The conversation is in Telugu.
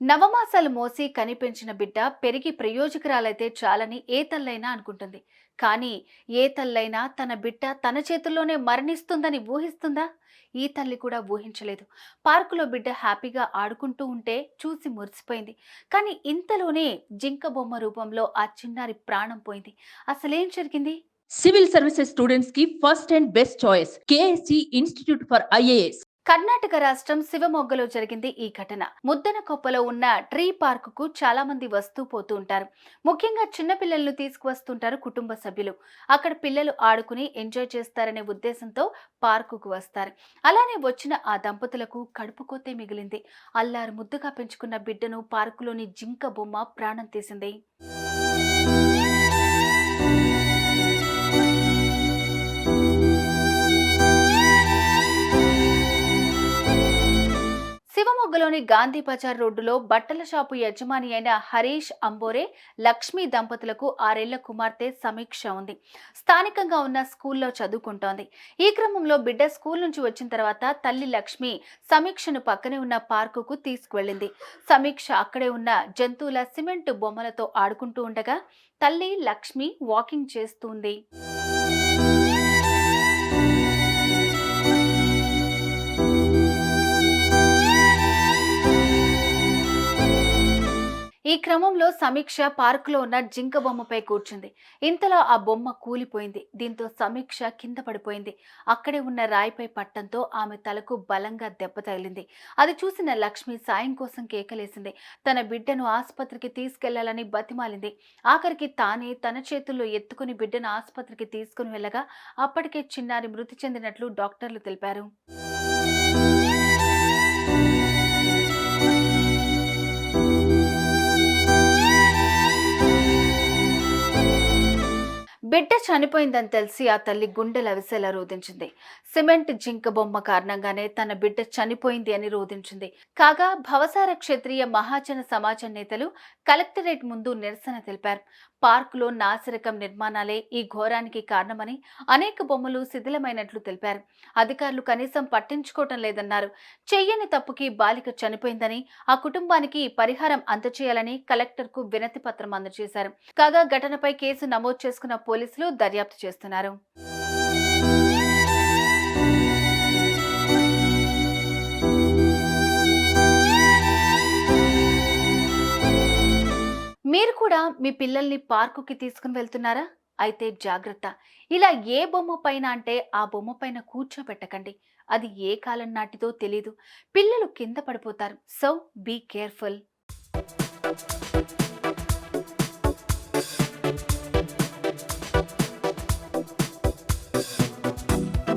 నవమాసాలు మోసి కనిపించిన బిడ్డ పెరిగి ప్రయోజకురాలైతే చాలని ఏ తల్లైనా అనుకుంటుంది. కానీ ఏ తల్లైనా తన బిడ్డ తన చేతుల్లోనే మరణిస్తుందని ఊహిస్తుందా? ఈ తల్లి కూడా ఊహించలేదు. పార్కులో బిడ్డ హ్యాపీగా ఆడుకుంటూ ఉంటే చూసి మురిసిపోయింది. కానీ ఇంతలోనే జింక బొమ్మ రూపంలో ఆ చిన్నారి ప్రాణం పోయింది. అసలేం జరిగింది? సివిల్ సర్వీసెస్ స్టూడెంట్స్కి first and best choice KSC institute for IAS. Karnataka రాష్ట్రం శివమొగ్గలో జరిగింది ఈ ఘటన. ముద్దనకొప్పలో ఉన్న ట్రీ పార్క్కు చాలా మంది వస్తూ పోతూ ఉంటారు. ముఖ్యంగా చిన్నపిల్లలను తీసుకువస్తుంటారు కుటుంబ సభ్యులు. అక్కడ పిల్లలు ఆడుకుని ఎంజాయ్ చేస్తారనే ఉద్దేశంతో పార్కుకు వస్తారు. అలానే వచ్చిన ఆ దంపతులకు కడుపు మిగిలింది. అల్లారు ముద్దుగా పెంచుకున్న బిడ్డను పార్కులోని జింక బొమ్మ ప్రాణం తీసింది. శివమొగ్గలోని గాంధీ బజార్ రోడ్డులో బట్టల షాపు యజమాని అయిన హరీష్ అంబోరే లక్ష్మీ దంపతులకు ఆరేళ్ళ కుమార్తె సమీక్ష ఉంది. స్థానికంగా ఉన్న స్కూల్లో చదువుకుంటోంది. ఈ క్రమంలో బిడ్డ స్కూల్ నుంచి వచ్చిన తర్వాత తల్లి లక్ష్మి సమీక్షను పక్కనే ఉన్న పార్కుకు తీసుకువెళ్ళింది. సమీక్ష అక్కడే ఉన్న జంతువుల సిమెంట్ బొమ్మలతో ఆడుకుంటూ ఉండగా తల్లి లక్ష్మి వాకింగ్ చేస్తుంది. ఈ క్రమంలో సమీక్ష పార్కులో ఉన్న జింక బొమ్మపై కూర్చుంది. ఇంతలో ఆ బొమ్మ కూలిపోయింది. దీంతో సమీక్ష కింద పడిపోయింది. అక్కడే ఉన్న రాయిపై పట్టంతో ఆమె తలకు బలంగా దెబ్బ తగిలింది. అది చూసిన లక్ష్మి సాయం కోసం కేకలేసింది. తన బిడ్డను ఆసుపత్రికి తీసుకెళ్ళాలని బతిమాలింది. ఆఖరికి తానే తన చేతుల్లో ఎత్తుకుని బిడ్డను ఆసుపత్రికి తీసుకుని వెళ్ళగా అప్పటికే చిన్నారి మృతి చెందినట్లు డాక్టర్లు తెలిపారు. బిడ్డ చనిపోయిందని తెలిసి ఆ తల్లి గుండెలు అవిసేలా రోధించింది. సిమెంట్ జింక బొమ్మ కారణంగానే తన బిడ్డ చనిపోయింది అని రోధించింది. కాగా భవసార క్షత్రియ మహాజన సమాజం నేతలు కలెక్టరేట్ ముందు నిరసన తెలిపారు. పార్కులో నాసిరకం నిర్మాణాలే ఈ ఘోరానికి కారణమని అనేక బొమ్మలు శిథిలమైనట్లు తెలిపారు. అధికారులు కనీసం పట్టించుకోవటం లేదన్నారు. చెయ్యని తప్పుకి బాలిక చనిపోయిందని ఆ కుటుంబానికి పరిహారం అందచేయాలని కలెక్టర్కు వినతి పత్రం అందజేశారు. కాగా ఘటనపై కేసు నమోదు చేసుకున్న పోలీసులు దర్యాప్తు చేస్తున్నారు. మీరు కూడా మీ పిల్లల్ని పార్కుకి తీసుకుని వెళ్తున్నారా? అయితే జాగ్రత్త. ఇలా ఏ బొమ్మ పైన అంటే ఆ బొమ్మ పైన కూర్చోబెట్టకండి. అది ఏ కాలం నాటిదో తెలీదు. పిల్లలు కింద పడిపోతారు. So be careful.